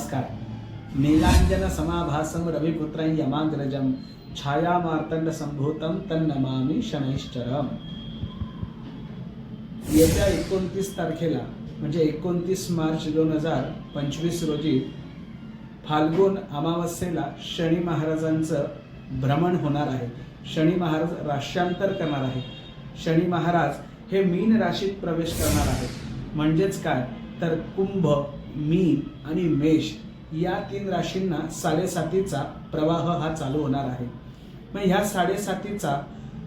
नमस्कार। नीलांजन समाभासम रविपुत्र यमाग्रजम छाया मार्तंड संभूतम तन्नमामी शनैश्चरम। येत्या एकोणतीस तारखेला म्हणजे एकोणतीस मार्च दोन हजार पंचवीस रोजी फाल्गुन अमावस्येला शनी महाराजांचं भ्रमण होणार आहे. शनी महाराज राष्ट्रांतर करणार आहे. शनी महाराज हे मीन राशीत प्रवेश करणार आहेत. म्हणजेच काय? तर कुंभ मीन आणि मेष या तीन राशींना साडेसातीचा प्रवाह हा चालू होणार आहे. मग ह्या साडेसातीचा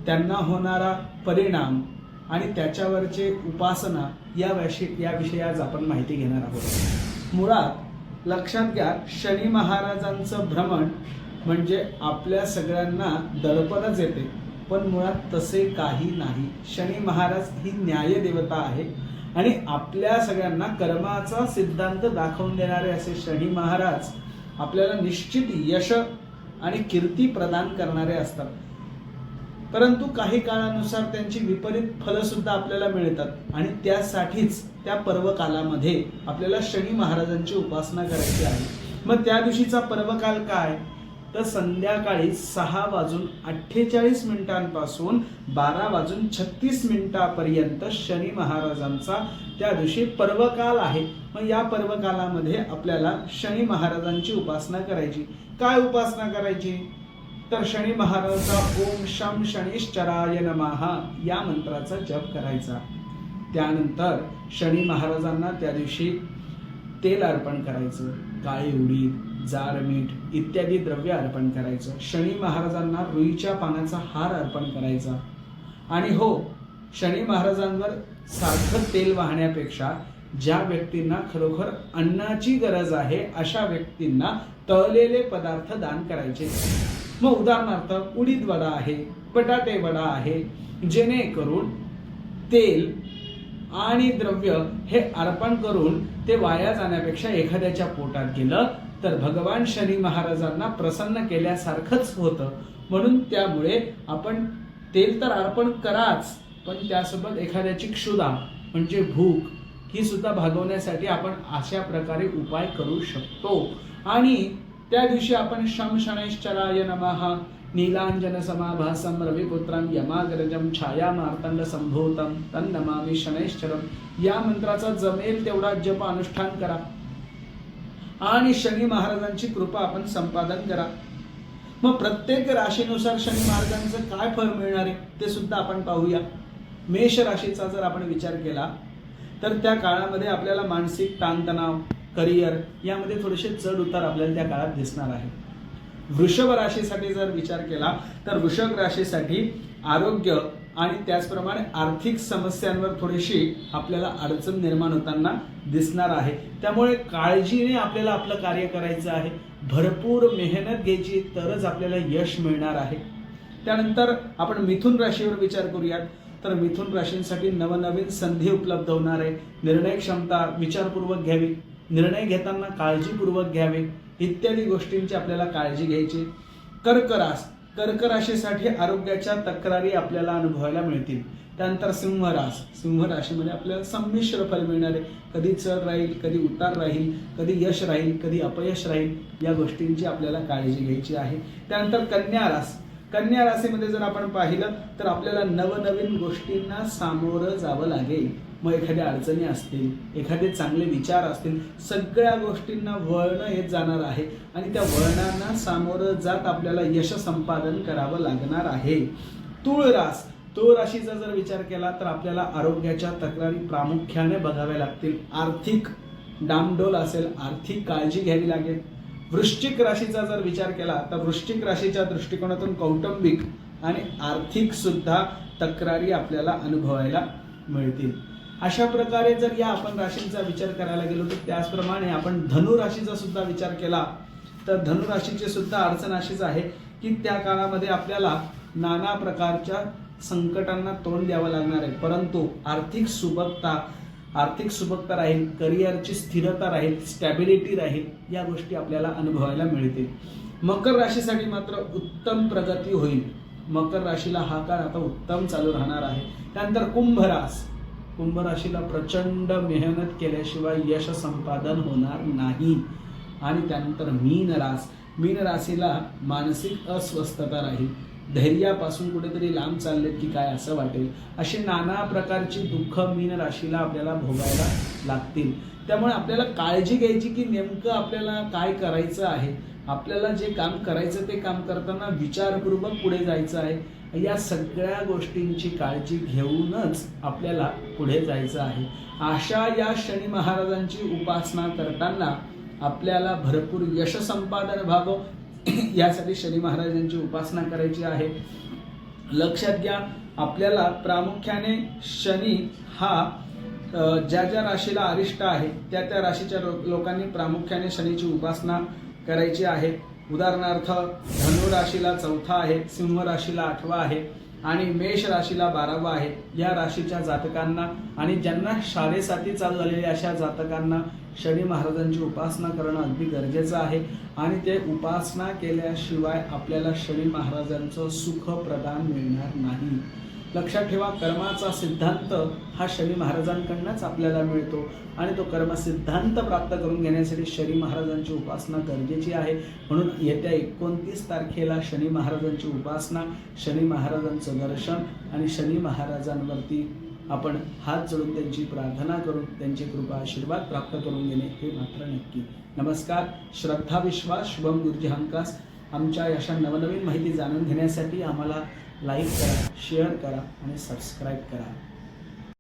त्यांना होणारा परिणाम आणि त्याच्यावरचे उपासना या वैशी या विषयी आज आपण माहिती घेणार आहोत. मुळात लक्षात घ्या शनी महाराजांचं भ्रमण म्हणजे आपल्या सगळ्यांना दडपणच येते. पण मुळात तसे काही नाही. शनी महाराज ही न्याय देवता आहे. आणि आपल्या सगळ्यांना कर्माचा सिद्धांत दाखवून देणारे असे शनी महाराज आपल्याला निश्चित यश आणि कीर्ती प्रदान करणारे असतात. परंतु काही काळानुसार त्यांची विपरीत फलंसुद्धा आपल्याला मिळतात आणि त्यासाठीच त्या पर्वकालामध्ये आपल्याला शनी महाराजांची उपासना करायची आहे. मग त्या दिवशीचा पर्वकाल काय? तर संध्याकाळी सहा वाजून अठ्ठेचाळीस मिनिटांपासून बारा वाजून छत्तीस मिनिटापर्यंत शनी महाराजांचा त्या दिवशी पर्वकाल आहे. मग या पर्वकालामध्ये आपल्याला शनी महाराजांची उपासना करायची. काय उपासना करायची? तर शनी महाराजांचा ओम शम शनिश्चराय नमहा या मंत्राचा जप करायचा. त्यानंतर शनी महाराजांना त्या दिवशी तेल अर्पण करायचं. काळी उडीद जाड मीठ इत्यादी द्रव्य अर्पण करायचं. शनी महाराजांना रुईच्या पानाचा हार अर्पण करायचा. आणि हो शनी महाराजांवर सारखं तेल वाहण्यापेक्षा ज्या व्यक्तींना खरोखर अन्नाची गरज आहे अशा व्यक्तींना तळलेले पदार्थ दान करायचे. मग उदाहरणार्थ उडीद वडा आहे बटाटे वडा आहे. जेणेकरून तेल आणि द्रव्य हे अर्पण करून ते वाया जाण्यापेक्षा एखाद्याच्या पोटात गेलं तर भगवान शनी महाराजांना प्रसन्न केल्यासारखंच होतं. म्हणून त्यामुळे आपण तेल तर अर्पण कराच पण त्यासोबत एखाद्याची क्षुधा म्हणजे भूक ही सुद्धा भागवण्यासाठी आपण अशा प्रकारे उपाय करू शकतो. आणि त्या दिवशी आपण शम शनैश्चराय नमः. नीलांजन समाभासम रविपुत्रम यमाग्रजम छाया मार्तंड संभूतम तन्नमामी शनैश्चरम या मंत्राचा जमेल तेवढा जप अनुष्ठान करा. आणि शनी महाराजांची कृपा आपण संपादन करा. मग प्रत्येक राशीनुसार शनी महाराजांचं काय फळ मिळणार आहे ते सुद्धा आपण पाहूया. मेष राशीचा जर आपण विचार केला तर त्या काळामध्ये आपल्याला मानसिक ताणतणाव करिअर यामध्ये थोडेसे चढ उतार आपल्याला त्या काळात दिसणार आहे वृषभ राशीसाठी जर विचार केला तर वृषभ राशीसाठी आरोग्य आणि त्याचप्रमाणे आर्थिक समस्यांवर थोडीशी आपल्याला अडचण निर्माण होताना दिसणार आहे. त्यामुळे काळजीने आपल्याला आपलं कार्य करायचं आहे. भरपूर मेहनत घ्यायची तरच आपल्याला यश मिळणार आहे. त्यानंतर आपण मिथुन राशीवर विचार करूयात. तर मिथुन राशींसाठी नवनवीन संधी उपलब्ध होणार आहे. निर्णय क्षमता विचारपूर्वक घ्यावी. निर्णय घेताना काळजीपूर्वक घ्यावे इत्यादी गोष्टींची आपल्याला काळजी घ्यायची. कर्करास कर्कराशीसाठी आरोग्याच्या तक्रारी आपल्याला अनुभवायला मिळतील. त्यानंतर सिंहरास सिंह राशीमध्ये आपल्याला संमिश्र फल मिळणार आहे. कधी चढ राहील कधी उतार राहील कधी यश राहील कधी अपयश राहील या गोष्टींची आपल्याला काळजी घ्यायची आहे. त्यानंतर कन्या रास कन्या राशीमध्ये जर आपण पाहिलं तर आपल्याला नवनवीन गोष्टींना सामोरं जावं लागेल. मग एखाद्या अडचणी असतील एखादे चांगले विचार असतील सगळ्या गोष्टींना वळणं येत जाणार आहे. आणि त्या वळणांना सामोरं जात आपल्याला यश संपादन करावं लागणार आहे. तुळ रास तो राशीचा जर विचार केला तर आपल्याला आरोग्याच्या तक्रारी प्रामुख्याने बघाव्या लागतील. आर्थिक डामडोल असेल आर्थिक काळजी घ्यावी लागेल. वृश्चिक राशीचा जर विचार केला तर वृश्चिक राशीच्या दृष्टिकोनातून कौटुंबिक आणि आर्थिक सुद्धा तक्रारी आपल्याला अनुभवायला मिळतील. अशा प्रकारे जर या आपण राशींचा विचार करायला गेलो तर त्याचप्रमाणे आपण धनु राशीचा सुद्धा विचार केला तर धनु राशीची सुद्धा अडचण अशीच आहे की त्या काळामध्ये आपल्याला नाना प्रकारच्या संकटांना तोंड द्यावं लागणार आहे. परंतु आर्थिक सुबत्ता आर्थिक सुबकता राहील करिअरची स्थिरता राहील स्टॅबिलिटी राहील या गोष्टी आपल्याला अनुभवायला मिळतील. मकर राशीसाठी मात्र उत्तम प्रगती होईल. मकर राशीला हा काळ आता उत्तम चालू राहणार आहे. त्यानंतर कुंभ रास. कुंभ राशीला प्रचंड मेहनत केल्याशिवाय यश संपादन होणार नाही. आणि त्यानंतर मीन रास. मीन राशीला मानसिक अस्वस्थता राहील. धैर्यापासून कुठेतरी लांब चाललेत की काय असं वाटेल? अशी नाना प्रकारची दुःख मीन राशीला आपल्याला भोगायला लागतील. त्यामुळे आपल्याला काळजी घ्यायची की नेमकं आपल्याला काय करायचं आहे? आपल्याला जे काम करायचं ते काम करताना विचारपूर्वक पुढे जायचं आहे. या सगळ्या गोष्टींची काळजी घेऊनच आपल्याला पुढे जायचं आहे. अशा या शनी महाराजांची उपासना करताना आपल्याला भरपूर यश संपादन व्हावं. यासाठी शनी महाराजांची उपासना करायची आहे. लक्षात घ्या आपल्याला प्रामुख्याने शनी हा ज्या ज्या राशीला अरिष्ट आहे त्या त्या राशीच्या लोकांनी प्रामुख्याने शनीची उपासना करायची आहे. उदाहरणार्थ धनु राशीला चौथा आहे सिंह राशीला आठवा आहे आणि मेष राशीला बारावा आहे. या राशीच्या जातकांना आणि ज्यांना शाळेसाठी चालू झालेल्या अशा जातकांना शनी महाराजांची उपासना करणं अगदी गरजेचं आहे. आणि ते उपासना केल्याशिवाय आपल्याला शनी महाराजांचं सुख प्रदान मिळणार नाही. लक्षात ठेवा कर्माचा सिद्धांत हा शनी महाराजांकडनंच आपल्याला मिळतो. आणि तो कर्म सिद्धांत प्राप्त करून घेण्यासाठी शनी महाराजांची उपासना गरजेची आहे. म्हणून येत्या एकोणतीस तारखेला शनी महाराजांची उपासना शनी महाराजांचं दर्शन आणि शनी महाराजांवरती आपण हात जोडून त्यांची प्रार्थना करून त्यांची कृपा आशीर्वाद प्राप्त करून घेणे हे मात्र नक्की. नमस्कार श्रद्धा विश्वास शुभम गुरुजी हमकास आमच्या अशा नवनवीन माहिती जाणून घेण्यासाठी आम्हाला लाईक करा शेअर करा आणि सबस्क्राईब करा.